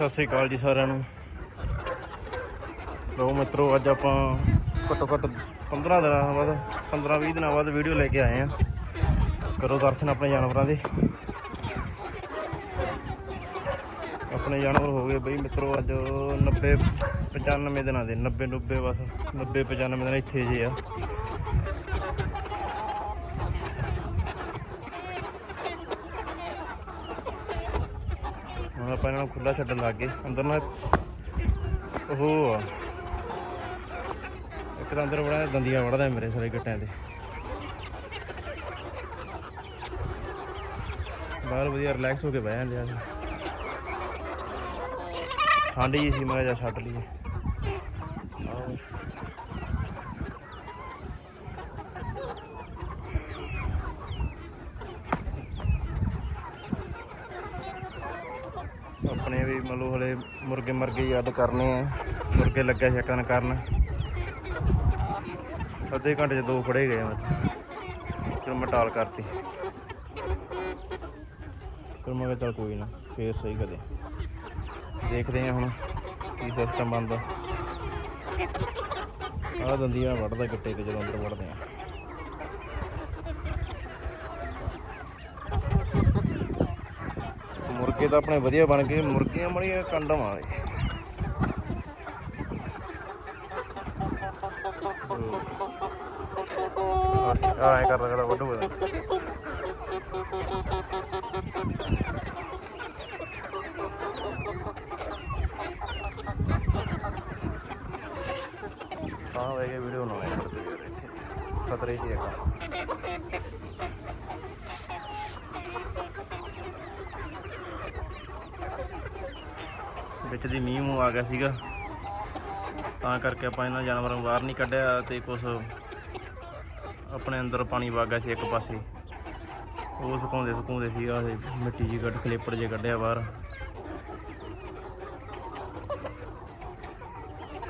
ਸਤਿ ਸ੍ਰੀ ਅਕਾਲ ਜੀ ਸਾਰਿਆਂ ਨੂੰ। ਲੋ ਮਿੱਤਰੋ, ਅੱਜ ਆਪਾਂ ਘੱਟੋ ਘੱਟ 15 ਦਿਨਾਂ ਬਾਅਦ 15 20 ਦਿਨਾਂ ਬਾਅਦ ਵੀਡੀਓ ਲੈ ਕੇ ਆਏ ਆ ਕਰੋ ਦਰਸ਼ਨ ਆਪਣੇ ਜਾਨਵਰਾਂ ਦੇ। ਆਪਣੇ ਜਾਨਵਰ ਹੋ ਗਏ ਬਈ ਮਿੱਤਰੋ, ਅੱਜ 90 95 ਦਿਨਾਂ ਦੇ 90 90 ਬਸ 90 95 ਦਿਨ ਇੱਥੇ ਜੇ ਆ। ਹੁਣ ਆਪਾਂ ਇਹਨਾਂ ਨੂੰ ਖੁੱਲਾ ਛੱਡਣ ਲੱਗ ਗਏ। ਅੰਦਰ ਨਾ ਉਹ ਆ। ਇੱਕ ਤਾਂ ਅੰਦਰ ਬੜਾ ਦੰਦੀਆਂ ਵੜਦਾ ਮੇਰੇ ਸਾਰੇ ਗੱਟਿਆਂ ਤੇ। ਬਾਹਰ ਵਧੀਆ ਰਿਲੈਕਸ ਹੋ ਕੇ ਬਹਿ ਜਾਂਦੇ ਆ ਠੰਡ ਜੀ ਸੀ, ਮੈਂ ਜਾ ਛੱਡ ਲਈਏ। ਆਹ। ਆਪਣੇ ਵੀ ਮਤਲਬ ਹਲੇ ਮੁਰਗੇ ਮਰਗੇ ਹੀ ਯਾਦ ਕਰਨੇ ਆ। ਮੁਰਗੇ ਲੱਗਿਆ ਛਕਣ ਕਰਨ। ਅੱਧੇ ਘੰਟੇ ਚ ਦੋ ਫੜੇ ਗਏ ਮਤਲਬ ਫਿਰ ਮੈਂ ਟਾਲ ਕਰਤੀ। ਫਿਰ ਮੈਂ ਕਿਹਾ ਕੋਈ ਨਾ, ਫੇਰ ਸਹੀ ਕਦੇ ਦੇਖਦੇ ਆ ਹੁਣ ਕੀ ਸਿਸਟਮ ਬਣਦਾ। ਆਹ ਦੰਦੀਆਂ ਵੜਦਾ ਗਿੱਟੇ ਤੇ ਜਦੋਂ ਅੰਦਰ ਵੜਦੇ ਆ। ਮੁਰਗੇ ਤਾਂ ਆਪਣੇ ਵਧੀਆ ਬਣ ਗਏ ਮੁਰਗੀਆਂ ਮੜੀਆਂ ਕੰਡਮ ਵਾਲੇ। ਆ ਐ ਕਰਦਾ ਕਰਦਾ ਵੱਡੂ ਹੋ ਤਾਂ ਗਏ ਵੀਡੀਓ ਨਾ ਆਏ ਕਰਦੇ ਯਾਰ ਇੱਥੇ ਖਤਰੇ ਜੀ ਹੈਗਾ ਵਿੱਚ ਦੀ ਮੀਂਹ ਮੂੰਹ ਆ ਗਿਆ ਸੀਗਾ। ਤਾਂ ਕਰਕੇ ਆਪਾਂ ਇਹਨਾਂ ਜਾਨਵਰਾਂ ਨੂੰ ਬਾਹਰ ਨਹੀਂ ਕੱਢਿਆ ਤੇ ਕੁਝ ਆਪਣੇ ਅੰਦਰ ਪਾਣੀ ਵਗ ਗਿਆ ਸੀ ਇੱਕ ਪਾਸੇ। ਉਹ ਸੁਕਾਉਂਦੇ ਸੁਕਾਉਂਦੇ ਸੀ, ਆਹ ਮਿੱਟੀ ਜੀ ਕੱਢ ਖਲੇਪੜ ਜੇ ਕੱਢਿਆ ਬਾਹਰ।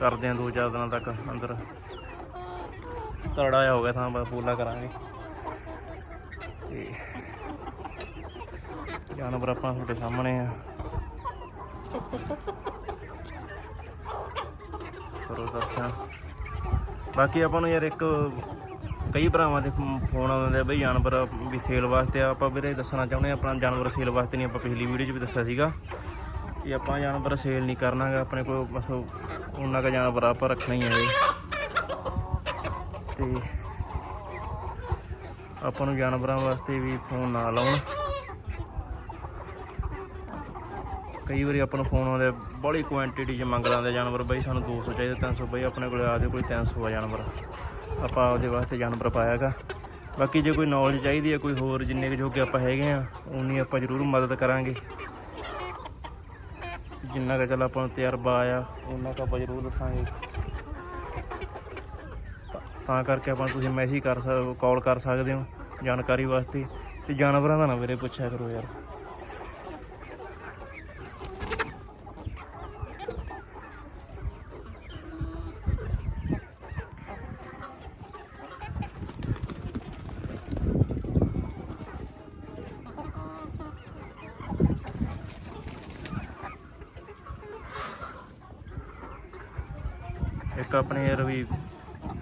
ਕਰਦੇ ਆ ਦੋ ਚਾਰ ਦਿਨਾਂ ਤੱਕ ਅੰਦਰ। ਤੜਾ ਆ ਹੋ ਗਿਆ ਤਾਂ ਬਸ ਪੂਲਾ ਕਰਾਂਗੇ। ਤੇ ਜਾਨਵਰ ਆਪਾਂ ਤੁਹਾਡੇ ਸਾਹਮਣੇ ਆ। ਕਰੋ ਦਰਸ਼ਨ ਬਾਕੀ ਆਪਾਂ ਨੂੰ ਯਾਰ ਇੱਕ ਕਈ ਭਰਾਵਾਂ ਦੇ ਫੋਨ ਆਉਂਦੇ ਆ ਬਈ, ਜਾਨਵਰ ਵੀ ਸੇਲ ਵਾਸਤੇ ਆਪਾਂ ਵੀਰੇ ਦੱਸਣਾ ਚਾਹੁੰਦੇ ਆ, ਆਪਣਾ ਜਾਨਵਰ ਸੇਲ ਵਾਸਤੇ ਨਹੀਂ ਆਪਾਂ ਪਿਛਲੀ ਵੀਡੀਓ 'ਚ ਵੀ ਦੱਸਿਆ ਸੀਗਾ ਕਿ ਆਪਾਂ ਜਾਨਵਰ ਸੇਲ ਨਹੀਂ ਕਰਨਾਗਾ, ਆਪਣੇ ਕੋਲ ਬਸ ਉਹਨਾਂ ਦਾ ਜਾਨਵਰ ਆਪਾਂ ਰੱਖਣਾ ਹੀ ਹੈ ਜੀ ਤੇ ਆਪਾਂ ਨੂੰ ਜਾਨਵਰਾਂ ਵਾਸਤੇ ਵੀ ਫੋਨ ਨਾ ਲਾਉਣ। ਕਈ ਵਾਰੀ ਆਪਾਂ ਨੂੰ ਫੋਨ ਆਉਂਦੇ ਬੜੀ ਕੁਆਂਟੀਟੀ 'ਚ ਮੰਗ ਲੈਂਦੇ ਜਾਨਵਰ ਬਾਈ, ਸਾਨੂੰ 200 ਚਾਹੀਦਾ 300 ਬਾਈ, ਆਪਣੇ ਕੋਲ ਆ ਜਾਓ ਕੋਈ 300 ਆ ਜਾਨਵਰ। ਆਪਾਂ ਉਹਦੇ ਵਾਸਤੇ ਜਾਨਵਰ ਪਾਇਆਗਾ ਬਾਕੀ ਜੇ ਕੋਈ ਨੌਲੇਜ ਚਾਹੀਦੀ ਹੈ, ਕੋਈ ਹੋਰ ਜਿੰਨੇ ਕੁ ਜੋਗੇ ਆਪਾਂ ਹੈਗੇ ਆ ਉਨੀ ਆਪਾਂ ਜ਼ਰੂਰ ਮਦਦ ਕਰਾਂਗੇ। ਜਿੰਨਾ ਕੁ ਚੱਲ ਆਪਾਂ ਨੂੰ ਤਜਰਬਾ ਆਇਆ ਉਹਨਾਂ ਕੁ ਆਪਾਂ ਜ਼ਰੂਰ ਦੱਸਾਂਗੇ। ਤਾਂ- ਤਾਂ ਕਰਕੇ ਆਪਾਂ ਨੂੰ ਤੁਸੀਂ ਮੈਸੇਜ ਕਰ ਸਕ ਕਾਲ ਕਰ ਸਕਦੇ ਹੋ ਜਾਣਕਾਰੀ ਵਾਸਤੇ। ਤੇ ਜਾਨਵਰਾਂ ਦਾ ਨਾ ਵੀਰੇ ਪੁੱਛਿਆ ਕਰੋ ਯਾਰ। ਇੱਕ ਆਪਣੇ ਯਾਰ ਵੀ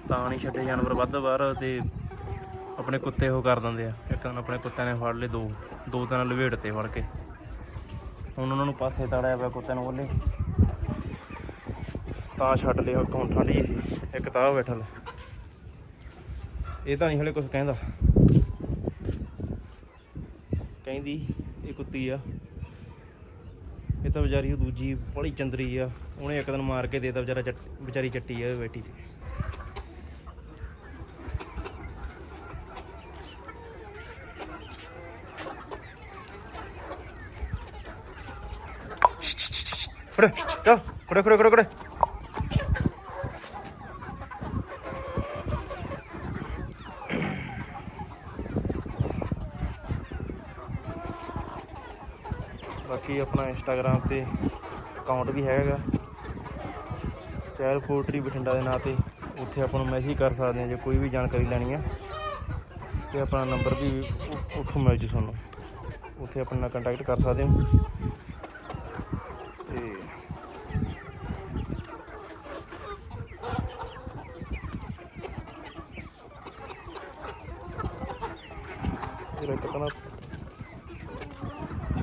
ਤਾਂ ਨਹੀਂ ਛੱਡੇ ਜਾਨਵਰ ਵੱਧ ਬਾਹਰ ਤੇ ਆਪਣੇ ਕੁੱਤੇ ਉਹ ਕਰ ਦਿੰਦੇ ਆ। ਇੱਕ ਦਿਨ ਆਪਣੇ ਕੁੱਤਿਆਂ ਨੇ ਫੜ ਲਏ ਦੋ ਦੋ ਤਿੰਨ ਲਵੇੜ ਤੇ ਫੜ ਕੇ। ਹੁਣ ਉਹਨਾਂ ਨੂੰ ਪਾਸੇ ਤੜਿਆ ਪਿਆ ਕੁੱਤਿਆਂ ਨੂੰ ਉਹਲੇ। ਤਾਂ ਛੱਡ ਲਿਆ ਇੱਕ ਹੁਣ ਸੀ। ਇੱਕ ਤਾਂ ਉਹ ਬੈਠਾ ਲੈ ਇਹ ਤਾਂ ਨਹੀਂ ਹਲੇ ਕੁਝ ਕਹਿੰਦਾ। ਕਹਿੰਦੀ, ਇਹ ਕੁੱਤੀ ਆ। ਇਹ ਤਾਂ ਵਿਚਾਰੀ ਉਹ ਦੂਜੀ ਬੜੀ ਚੰਦਰੀ ਆ। ਉਹਨੇ ਇੱਕ ਦਿਨ ਮਾਰ ਕੇ ਦੇਤਾ ਵਿਚਾਰਾ ਵਿਚਾਰੀ ਚੱਟੀ ਆ, ਉਹ ਬੈਠੀ ਤੇ ਖੜੇ ਚੱਲ ਖੜੇ ਖੜੇ ਖੜੇ ਖੜੇ ਬਾਕੀ ਆਪਣਾ ਇੰਸਟਾਗ੍ਰam ਤੇ ਅਕਾਊਂਟ ਵੀ ਹੈਗਾ। ਚਹਿਲ ਪੋਲਟਰੀ ਬਠਿੰਡਾ ਦੇ ਨਾਂ ਤੇ ਉੱਥੇ ਆਪਾਂ ਨੂੰ ਮੈਸੇਜ ਕਰ ਸਕਦੇ ਆ ਜੇ ਕੋਈ ਵੀ ਜਾਣਕਾਰੀ ਲੈਣੀ ਆ। ਤੇ ਆਪਣਾ ਨੰਬਰ ਵੀ ਉੱਥੋਂ ਮਿਲ ਜੂ ਤੁਹਾਨੂੰ। ਉੱਥੇ ਆਪਣੇ ਨਾਲ ਕੰਟੈਕਟ ਕਰ ਸਕਦੇ ਹੋ। ਤੇ ਇਹ ਕਿਤਨਾ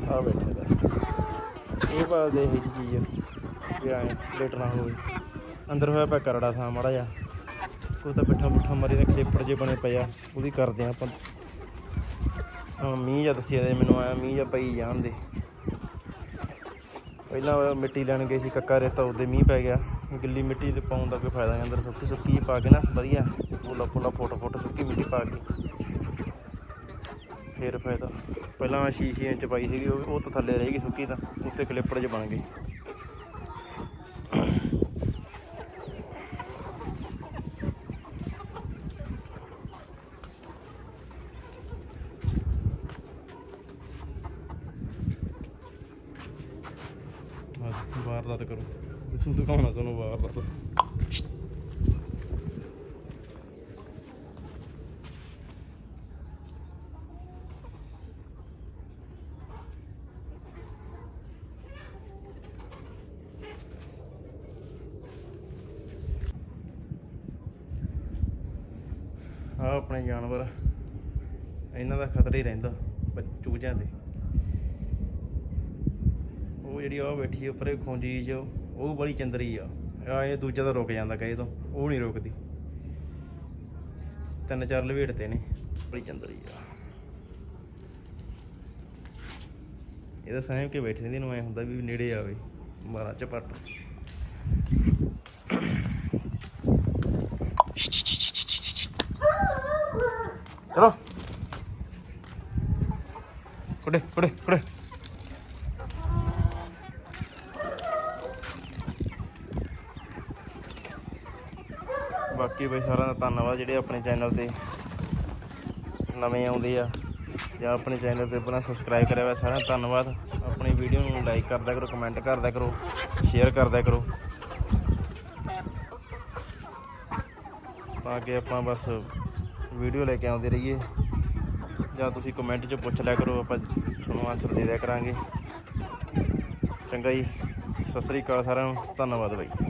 ਆ ਬੈਠੇ ਦਾ ਇਹ ਪਾ ਦੇ ਇਹ ਚੀਜ਼, ਵੀ ਐ ਲੇਟ ਨਾ ਹੋਵੇ। ਅੰਦਰ ਹੋਇਆ ਪਿਆ ਕਰੜਾ ਥਾਂ ਮਾੜਾ ਜਿਹਾ। ਉਹ ਤਾਂ ਪਿੱਠਾ ਪੁੱਠਾ ਮਰੀ ਦੇ ਖੇਪੜ ਜੇ ਬਣੇ ਪਏ ਆ ਉਹਦੀ ਕਰਦੇ ਆ ਆਪਾਂ। ਹਾਂ ਮੀਂਹ ਜਾਂ ਦੱਸਿਆ ਦੇ ਮੈਨੂੰ ਆਇਆ ਮੀਂਹ ਜਾਂ ਪਈ ਜਾਣ ਦੇ। ਪਹਿਲਾਂ ਮਿੱਟੀ ਲੈਣ ਗਏ ਸੀ ਕੱਕਾ ਰੇਤਾ, ਉਹਦੇ ਮੀਂਹ ਪੈ ਗਿਆ। ਗਿੱਲੀ ਮਿੱਟੀ ਤੇ ਪਾਉਣ ਦਾ ਕੋਈ ਫਾਇਦਾ ਨਹੀਂ ਅੰਦਰ ਸੁੱਕੀ ਸੁੱਕੀ ਪਾ ਕੇ ਨਾ, ਵਧੀਆ। ਪੋਲਾ ਪੋਲਾ ਫੁੱਟ ਫੁੱਟ ਸੁੱਕੀ ਮਿੱਟੀ ਪਾ ਕੇ। ਫੇਰ ਫਾਇਦਾ ਪਹਿਲਾਂ ਮੈਂ ਸ਼ੀਸ਼ੇ ਇੰਚ ਪਾਈ ਸੀਗੀ, ਉਹ ਤਾਂ ਥੱਲੇ ਰਹੇਗੀ ਸੁੱਕੀ ਤਾਂ ਉੱਤੇ ਕਲਿੱਪੜ ਜੇ ਬਣ ਗਏ ਵਾਰਦਾਤ ਕਰੋ। ਦਿਖਾਉਣਾ ਤੁਹਾਨੂੰ ਵਾਰਦਾਤ। ਆ ਆਪਣੇ ਜਾਨਵਰ, ਇਹਨਾਂ ਦਾ ਖਤਰਾ ਹੀ ਰਹਿੰਦਾ, ਬੱਚ- ਦੇ ਉਹ ਜਿਹੜੀ ਆ ਬੈਠੀ ਉੱਪਰੇ, ਖੂੰਜੀ ਜੋ ਉਹ ਬੜੀ ਚੰਦਰੀ ਆ। ਆ ਇਹ ਦੂਜਾ ਤਾਂ ਰੁਕ ਜਾਂਦਾ ਕਹੇ ਤੋਂ, ਉਹ ਨਹੀਂ ਰੁਕਦੀ। ਤਿੰਨ ਚਾਰ ਲਵੇੜ ਤੇ ਨੇ, ਬੜੀ ਚੰਦਰੀ ਆ। ਇਹਦਾ ਸਾਹਮ ਕੇ ਬੈਠੇ ਦੀ ਨੂੰ, ਐ ਹੁੰਦਾ ਵੀ ਨੇੜੇ ਆਵੇ, ਮਾਰਾ ਚਪਟ ਚਲੋ ਕੁੜੇ ਕੁੜੇ ਕੁੜੇ ਬਾਕੀ ਬਈ ਸਾਰਿਆਂ ਦਾ ਧੰਨਵਾਦ ਜਿਹੜੇ ਆਪਣੇ ਚੈਨਲ ਤੇ ਨਵੇਂ ਆਉਂਦੇ ਆ ਜਾਂ ਆਪਣੇ ਚੈਨਲ ਤੇ ਆਪਣਾ ਸਬਸਕ੍ਰਾਈਬ ਕਰਿਆ ਹੋਇਆ ਸਾਰਿਆਂ ਦਾ ਧੰਨਵਾਦ। ਆਪਣੀ ਵੀਡੀਓ ਨੂੰ ਲਾਈਕ ਕਰਦਾ ਕਰੋ ਕਮੈਂਟ ਕਰਦਾ ਕਰੋ ਸ਼ੇਅਰ ਕਰਦਾ ਕਰੋ। ਤਾਂ ਕਿ ਆਪਾਂ ਬਸ ਵੀਡੀਓ ਲੈ ਕੇ ਆਉਂਦੇ ਰਹੀਏ। ਜਾਂ ਤੁਸੀਂ ਕਮੈਂਟ 'ਚ ਪੁੱਛ ਲਿਆ ਕਰੋ, ਆਪਾਂ ਤੁਹਾਨੂੰ ਆਨਸਰ ਦੇ ਦਿਆ ਕਰਾਂਗੇ। ਚੰਗਾ ਜੀ, ਸਤਿ ਸ੍ਰੀ ਅਕਾਲ ਸਾਰਿਆਂ ਨੂੰ, ਧੰਨਵਾਦ ਬਾਈ।